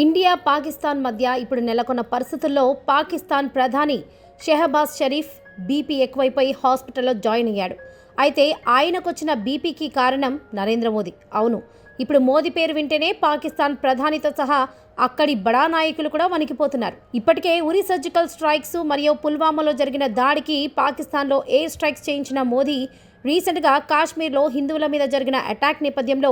India Pakistan మధ్య ఇప్పుడు నెలకొన్న పరిస్థితుల్లో పాకిస్తాన్ ప్రధాని షెహబాజ్ షరీఫ్ బీపీ ఎక్కువైపోయి హాస్పిటల్లో జాయిన్ అయ్యాడు. అయితే ఆయనకొచ్చిన బీపీకి కారణం నరేంద్ర మోదీ. అవును ఇప్పుడు మోదీ పేరు వింటేనే పాకిస్తాన్ ప్రధానితో సహా అక్కడి బడా నాయకులు కూడా వణికిపోతున్నారు. ఇప్పటికే ఉరి సర్జికల్ స్ట్రైక్స్ మరియు పుల్వామాలో జరిగిన దాడికి పాకిస్తాన్లో ఎయిర్ స్ట్రైక్స్ చేయించిన మోదీ రీసెంట్గా కాశ్మీర్లో హిందువుల మీద జరిగిన అటాక్ నేపథ్యంలో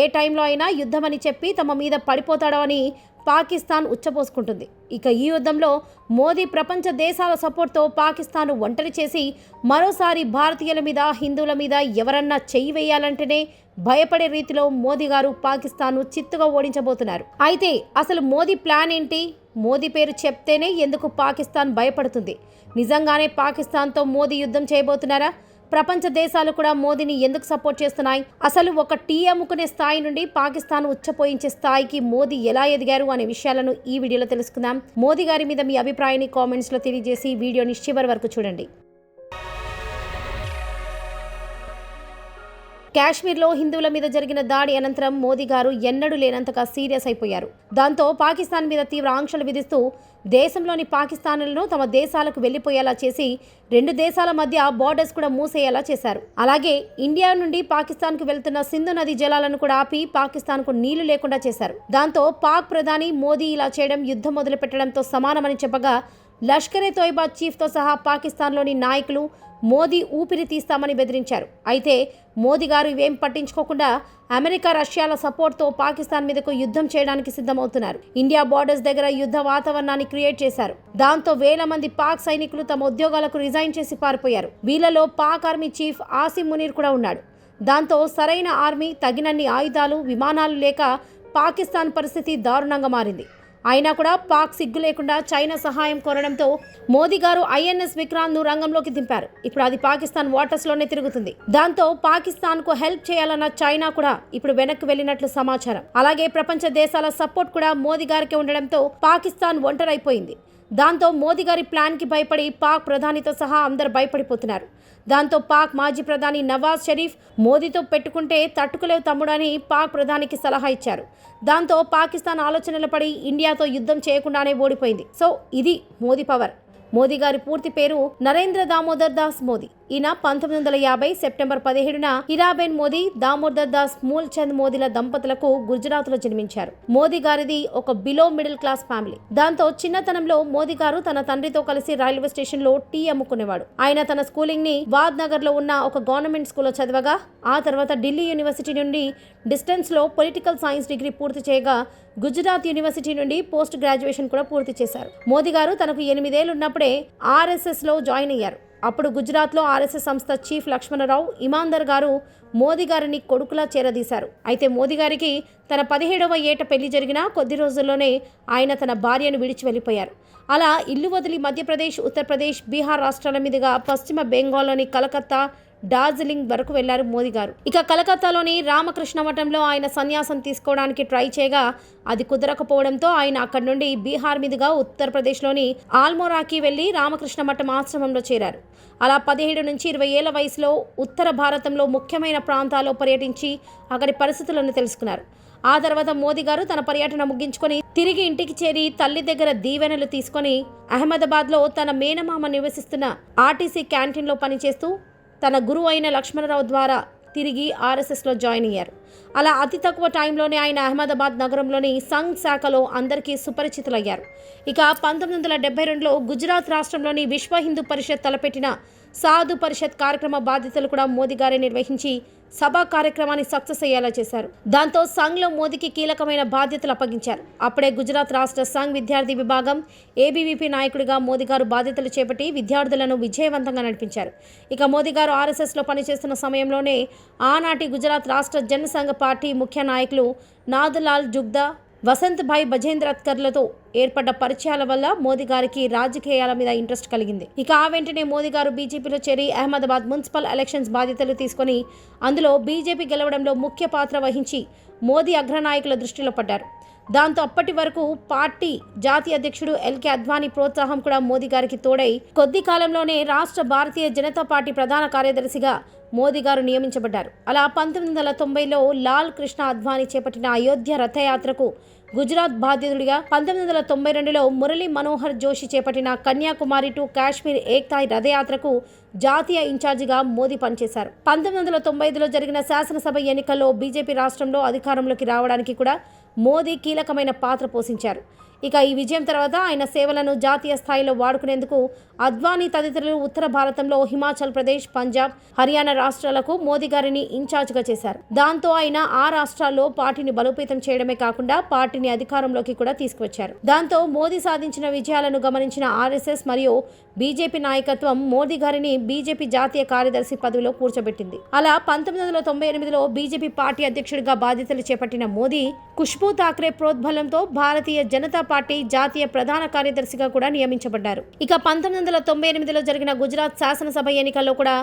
ఏ టైంలో అయినా యుద్ధమని చెప్పి తమ మీద పడిపోతాడో అని పాకిస్తాన్ ఉచ్చపోసుకుంటుంది ఇక ఈ యుద్ధంలో మోదీ ప్రపంచ దేశాల సపోర్ట్తో పాకిస్తాన్ ఒంటరి చేసి మరోసారి భారతీయుల మీద హిందువుల మీద ఎవరన్నా చెయ్యి వేయాలంటేనే భయపడే రీతిలో మోదీ గారు పాకిస్తాన్ను చిత్తుగా ఓడించబోతున్నారు. అయితే అసలు మోదీ ప్లాన్ ఏంటి? మోదీ పేరు చెప్తేనే ఎందుకు పాకిస్తాన్ భయపడుతుంది? నిజంగానే పాకిస్తాన్తో మోదీ యుద్ధం చేయబోతున్నారా? ప్రపంచ దేశాలు కూడా మోదీని ఎందుకు సపోర్ట్ చేస్తున్నాయి? అసలు ఒక టీ అమ్ముకునే స్థాయి నుండి పాకిస్తాన్ ఉచ్చపోయించే స్థాయికి మోదీ ఎలా ఎదిగారు అనే విషయాలను ఈ వీడియోలో తెలుసుకుందాం. మోదీ గారి మీద మీ అభిప్రాయాన్ని కామెంట్స్లో తెలియజేసి వీడియోని చివరి వరకు చూడండి. కాశ్మీర్లో హిందువుల మీద జరిగిన దాడి అనంతరం మోదీ గారు ఎన్నడూ లేనంతగా సీరియస్ అయిపోయారు. దాంతో పాకిస్తాన్ మీద తీవ్ర ఆంక్షలు విధిస్తూ దేశంలోని పాకిస్తాన్లను తమ దేశాలకు వెళ్ళిపోయేలా చేసి రెండు దేశాల మధ్య బార్డర్స్ కూడా మూసేయేలా చేశారు. అలాగే ఇండియా నుండి పాకిస్తాన్కు వెళ్తున్న సింధు నది జలాలను కూడా ఆపి పాకిస్తాన్కు నీళ్ళు లేకుండా చేశారు. దాంతో పాక్ ప్రధాని మోదీ ఇలా చేయడం యుద్ధం మొదలుపెట్టడంతో సమానమని చెప్పగా లష్కరే తోయిబా చీఫ్తో సహా పాకిస్తాన్లోని నాయకులు మోదీ ఊపిరి తీస్తామని బెదిరించారు. అయితే మోదీ గారు ఇవేం పట్టించుకోకుండా అమెరికా రష్యాల సపోర్ట్తో పాకిస్తాన్ మీదకు యుద్ధం చేయడానికి సిద్ధమవుతున్నారు. ఇండియా బార్డర్స్ దగ్గర యుద్ధ వాతావరణాన్ని క్రియేట్ చేశారు. దాంతో వేల మంది పాక్ సైనికులు తమ ఉద్యోగాలకు రిజైన్ చేసి పారిపోయారు. వీళ్ళలో పాక్ ఆర్మీ చీఫ్ ఆసిమ్ మునీర్ కూడా ఉన్నాడు. దాంతో సరైన ఆర్మీ తగినన్ని ఆయుధాలు విమానాలు లేక పాకిస్తాన్ పరిస్థితి దారుణంగా మారింది. అయినా కూడా పాక్ సిగ్గు లేకుండా చైనా సహాయం కోరడంతో మోదీ గారు ఐఎన్ఎస్ విక్రాంత్ను రంగంలోకి దింపారు. ఇప్పుడు అది పాకిస్తాన్ వాటర్స్లోనే తిరుగుతుంది. దాంతో పాకిస్తాన్కు హెల్ప్ చేయాలన్న చైనా కూడా ఇప్పుడు వెనక్కి వెళ్ళినట్లు సమాచారం. అలాగే ప్రపంచ దేశాల సపోర్ట్ కూడా మోదీ గారికి ఉండడంతో పాకిస్తాన్ ఒంటరైపోయింది. దాంతో మోదీ గారి ప్లాన్కి భయపడి పాక్ ప్రధానితో సహా అందరు భయపడిపోతున్నారు. దాంతో పాక్ మాజీ ప్రధాని నవాజ్ షరీఫ్ మోదీతో పెట్టుకుంటే తట్టుకులేవు తమ్ముడని పాక్ ప్రధానికి సలహా ఇచ్చారు. దాంతో పాకిస్తాన్ ఆలోచనలు పడి ఇండియాతో యుద్ధం చేయకుండానే ఓడిపోయింది. సో ఇది మోదీ పవర్. మోదీ గారి పూర్తి పేరు నరేంద్ర దామోదర్ దాస్ మోదీ. ఈయన పంతొమ్మిది వందల యాభై సెప్టెంబర్ పదిహేడున హిరాబెన్ మోదీ దామోదర్ దాస్ మూల్ చంద్ మోదీల దంపతులకు గుజరాత్లో జన్మించారు. మోదీ గారిది ఒక బిలో మిడిల్ క్లాస్ ఫ్యామిలీ దాంతో చిన్నతనంలో మోదీ గారు తన తండ్రితో కలిసి రైల్వే స్టేషన్లో టీ అమ్ముకునేవాడు. ఆయన తన స్కూలింగ్ని వాద్ నగర్లో ఉన్న ఒక గవర్నమెంట్ స్కూల్లో చదవగా ఆ తర్వాత ఢిల్లీ యూనివర్సిటీ నుండి డిస్టెన్స్లో పొలిటికల్ సైన్స్ డిగ్రీ పూర్తి చేయగా గుజరాత్ యూనివర్సిటీ నుండి పోస్ట్ గ్రాడ్యుయేషన్ కూడా పూర్తి చేశారు. మోదీ గారు తనకు ఎనిమిదేళ్ళు ఉన్నప్పుడే ఆర్ఎస్ఎస్లో జాయిన్ అయ్యారు. అప్పుడు గుజరాత్లో ఆర్ఎస్ఎస్ సంస్థ చీఫ్ లక్ష్మణరావు ఇమాందర్ గారు మోదీ గారిని కొడుకులా చేరదీశారు. అయితే మోదీ గారికి తన పదిహేడవ ఏట పెళ్ళి జరిగిన కొద్ది రోజుల్లోనే ఆయన తన భార్యను విడిచి వెళ్ళిపోయారు. అలా ఇల్లు వదిలి మధ్యప్రదేశ్ ఉత్తరప్రదేశ్ బీహార్ రాష్ట్రాల మీదుగా పశ్చిమ బెంగాల్లోని కలకత్తా డార్జిలింగ్ వరకు వెళ్ళారు మోదీ గారు. ఇక కలకత్తాలోని రామకృష్ణ మఠంలో ఆయన సన్యాసం తీసుకోవడానికి ట్రై చేయగా అది కుదరకపోవడంతో ఆయన అక్కడి నుండి బీహార్ మీదుగా ఉత్తరప్రదేశ్లోని ఆల్మోరాకి వెళ్ళి రామకృష్ణ మఠం ఆశ్రమంలో చేరారు. అలా పదిహేడు నుంచి ఇరవై ఏళ్ళ వయసులో ఉత్తర భారతంలో ముఖ్యమైన ప్రాంతాల్లో పర్యటించి అక్కడి పరిస్థితులను తెలుసుకున్నారు. ఆ తర్వాత మోదీ గారు తన పర్యటన ముగించుకొని తిరిగి ఇంటికి చేరి తల్లి దగ్గర దీవెనలు తీసుకొని అహ్మదాబాద్లో తన మేనమామ నివసిస్తున్న ఆర్టీసీ క్యాంటీన్లో పనిచేస్తూ తన గురువు అయిన లక్ష్మణరావు ద్వారా తిరిగి ఆర్ఎస్ఎస్లో జాయిన్ అయ్యారు. అలా అతి తక్కువ టైంలోనే ఆయన అహ్మదాబాద్ నగరంలోని సంఘ్ శాఖలో అందరికీ సుపరిచితులయ్యారు. ఇక పంతొమ్మిది వందల డెబ్బై రెండులో గుజరాత్ రాష్ట్రంలోని విశ్వ హిందూ పరిషత్ తలపెట్టిన సాధు పరిషత్ కార్యక్రమ బాధ్యతలు కూడా మోదీ గారే నిర్వహించి సభా కార్యక్రమాన్ని సక్సెస్ అయ్యేలా చేశారు. దాంతో సంఘ్లో మోదీకి కీలకమైన బాధ్యతలు అప్పగించారు. అప్పుడే గుజరాత్ రాష్ట్ర సంఘ్ విద్యార్థి విభాగం ఏబీవీపీ నాయకుడిగా మోదీ గారు బాధ్యతలు చేపట్టి విద్యార్థులను విజయవంతంగా నడిపించారు. ఇక మోదీ గారు ఆర్ఎస్ఎస్లో పనిచేస్తున్న సమయంలోనే ఆనాటి గుజరాత్ రాష్ట్ర జనసంఘ పార్టీ ముఖ్య నాయకులు నాదులాల్ జుగ్దా వసంత్భాయ్ బజేంద్రత్కర్లతో ఏర్పడ్డ పరిచయాల వల్ల మోదీ గారికి రాజకీయాల మీద ఇంట్రెస్ట్ కలిగింది. ఇక ఆ వెంటనే మోదీ గారు బీజేపీలో చేరి అహ్మదాబాద్ మున్సిపల్ ఎలక్షన్స్ బాధ్యతలు తీసుకొని అందులో బీజేపీ గెలవడంలో ముఖ్య పాత్ర వహించి మోదీ అగ్రనాయకుల దృష్టిలో పడ్డారు. దాంతో అప్పటి వరకు పార్టీ జాతీయ అధ్యక్షుడు ఎల్కే అద్వానీ ప్రోత్సాహం కూడా మోదీ గారికి తోడై కొద్ది కాలంలోనే రాష్ట్ర భారతీయ జనతా పార్టీ ప్రధాన కార్యదర్శిగా మోదీ గారు నియమించబడ్డారు. అలా పంతొమ్మిది వందల తొంభైలో లాల్ కృష్ణ అద్వానీ చేపట్టిన అయోధ్య రథయాత్రకు గుజరాత్ బాధ్యతుడిగా పంతొమ్మిది వందల తొంభై రెండులో మురళీ మనోహర్ జోషి చేపట్టిన కన్యాకుమారి టు కాశ్మీర్ ఏక్తాయ్ రథయాత్రకు జాతీయ ఇన్ఛార్జిగా మోదీ పనిచేశారు. పంతొమ్మిది వందల తొంభై ఐదులో జరిగిన శాసనసభ ఎన్నికల్లో బీజేపీ రాష్ట్రంలో అధికారంలోకి రావడానికి కూడా మోదీ కీలకమైన పాత్ర పోషించారు. ఇక ఈ విజయం తర్వాత ఆయన సేవలను జాతీయ స్థాయిలో వాడుకునేందుకు అద్వానీ తదితరులు ఉత్తర భారతంలో హిమాచల్ ప్రదేశ్ పంజాబ్ హర్యానా రాష్ట్రాలకు మోదీ గారిని ఇన్ఛార్జ్గా చేశారు. దాంతో ఆయన ఆ రాష్ట్రాల్లో పార్టీని బలోపేతం చేయడమే కాకుండా పార్టీని అధికారంలోకి కూడా తీసుకువచ్చారు. దాంతో మోదీ సాధించిన విజయాలను గమనించిన ఆర్ఎస్ఎస్ మరియు బీజేపీ నాయకత్వం మోదీ గారిని బీజేపీ జాతీయ కార్యదర్శి పదవిలో కూర్చోబెట్టింది. అలా పంతొమ్మిది వందల తొంభై ఎనిమిదిలో బీజేపీ పార్టీ అధ్యక్షుడిగా బాధ్యతలు చేపట్టిన మోదీ ఖుష్బూ థాక్రే ప్రోద్బలంతో భారతీయ జనతా పార్టీ జాతీయ ప్రధాన కార్యదర్శిగా కూడా నియమించబడ్డారు. ఇక పంతొమ్మిది వందల తొంభై ఎనిమిదిలో జరిగిన గుజరాత్ శాసనసభ ఎన్నికల్లో కూడా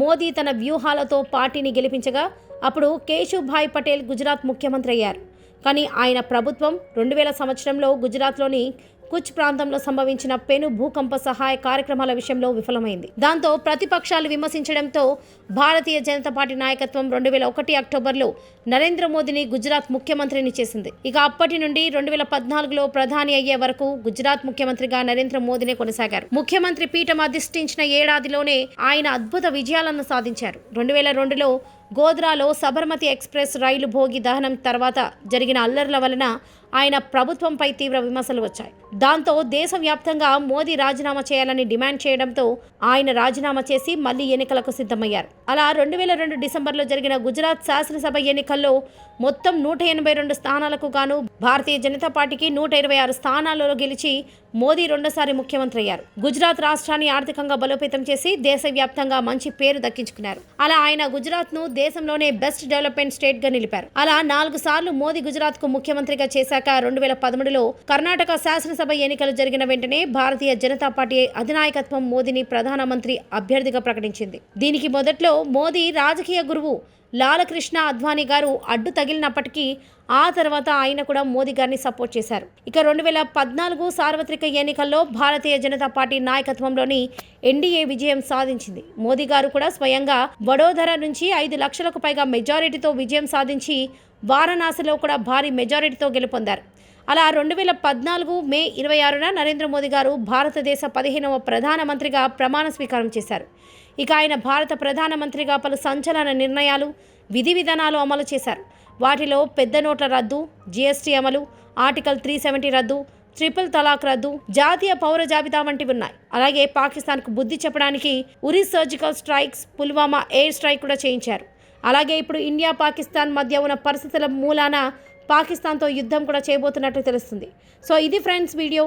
మోదీ తన వ్యూహాలతో పార్టీని గెలిపించగా అప్పుడు కేశుభాయ్ పటేల్ గుజరాత్ ముఖ్యమంత్రి అయ్యారు. కానీ ఆయన ప్రభుత్వం రెండు వేల సంవత్సరంలో గుజరాత్లోని కుచ్ ప్రాంతంలో సంభవించిన పెను భూకంప సహాయ కార్యక్రమాల విషయంలో విఫలమైంది. దాంతో ప్రతిపక్షాలు విమర్శించడంతో భారతీయ జనతా పార్టీ నాయకత్వం రెండు వేల ఒకటి అక్టోబర్లో నరేంద్ర మోదీని గుజరాత్ ముఖ్యమంత్రిని చేసింది. ఇక అప్పటి నుండి రెండు వేల పద్నాలుగులో ప్రధాని అయ్యే వరకు గుజరాత్ ముఖ్యమంత్రిగా నరేంద్ర మోదీనే కొనసాగారు. ముఖ్యమంత్రి పీఠం అధిష్ఠించిన ఏడాదిలోనే ఆయన అద్భుత విజయాలను సాధించారు. రెండు వేల రెండులో గోద్రాలో సబర్మతి ఎక్స్ప్రెస్ రైలు భోగి దహనం తర్వాత జరిగిన అల్లర్ల వలన ఆయన ప్రభుత్వంపై తీవ్ర విమర్శలు వచ్చాయి. దాంతో దేశవ్యాప్తంగా మోదీ రాజీనామా చేయాలని డిమాండ్ చేయడంతో ఆయన రాజీనామా చేసి మళ్ళీ ఎన్నికలకు సిద్ధమయ్యారు. అలా రెండు వేల రెండు డిసెంబర్లో జరిగిన గుజరాత్ శాసనసభ ఎన్నికల్లో మొత్తం నూట ఎనభై రెండు స్థానాలకు గాను భారతీయ జనతా పార్టీకి నూట ఇరవై ఆరు స్థానాలలో గెలిచి మోదీ రెండోసారి ముఖ్యమంత్రి అయ్యారు. గుజరాత్ రాష్ట్రాన్ని ఆర్థికంగా బలోపేతం చేసి దేశవ్యాప్తంగా మంచి పేరు దక్కించుకున్నారు. అలా ఆయన గుజరాత్ను దేశంలోనే బెస్ట్ డెవలప్మెంట్ స్టేట్గా నిలిపారు. అలా నాలుగు సార్లు మోదీ గుజరాత్కు ముఖ్యమంత్రిగా చేశాక రెండు వేల పదమూడులో కర్ణాటక శాసనసభ ఎన్నికలు జరిగిన వెంటనే భారతీయ జనతా పార్టీ అధినాయకత్వం మోదీని ప్రధానమంత్రి అభ్యర్థిగా ప్రకటించింది. దీనికి మొదట్లో మోదీ రాజకీయ గురువు లాలకృష్ణ అద్వానీ గారు అడ్డు తగిలినప్పటికీ ఆ తర్వాత ఆయన కూడా మోదీ గారిని సపోర్ట్ చేశారు. ఇక రెండు వేల పద్నాలుగు సార్వత్రిక ఎన్నికల్లో భారతీయ జనతా పార్టీ నాయకత్వంలోని ఎన్డీఏ విజయం సాధించింది. మోదీ గారు కూడా స్వయంగా వడోదర నుంచి ఐదు లక్షలకు పైగా మెజారిటీతో విజయం సాధించి వారణాసిలో కూడా భారీ మెజారిటీతో గెలుపొందారు. అలా రెండు వేల పద్నాలుగు మే ఇరవై ఆరున నరేంద్ర మోదీ గారు భారతదేశ పదిహేనవ ప్రధానమంత్రిగా ప్రమాణ స్వీకారం చేశారు. ఇక ఆయన భారత ప్రధానమంత్రిగా పలు సంచలన నిర్ణయాలు విధి విధానాలు అమలు చేశారు. వాటిలో పెద్ద నోట్ల రద్దు జీఎస్టీ అమలు ఆర్టికల్ త్రీ సెవెంటీ రద్దు ట్రిపుల్ తలాక్ రద్దు జాతీయ పౌర జాబితా వంటివి ఉన్నాయి. అలాగే పాకిస్తాన్కు బుద్ధి చెప్పడానికి Uri surgical strikes Pulwama air strike కూడా చేయించారు. అలాగే ఇప్పుడు ఇండియా పాకిస్తాన్ మధ్య ఉన్న పరిస్థితుల మూలాన పాకిస్తాన్తో యుద్ధం కూడా చేయబోతున్నట్లు తెలుస్తుంది. సో ఇది ఫ్రెండ్స్ వీడియో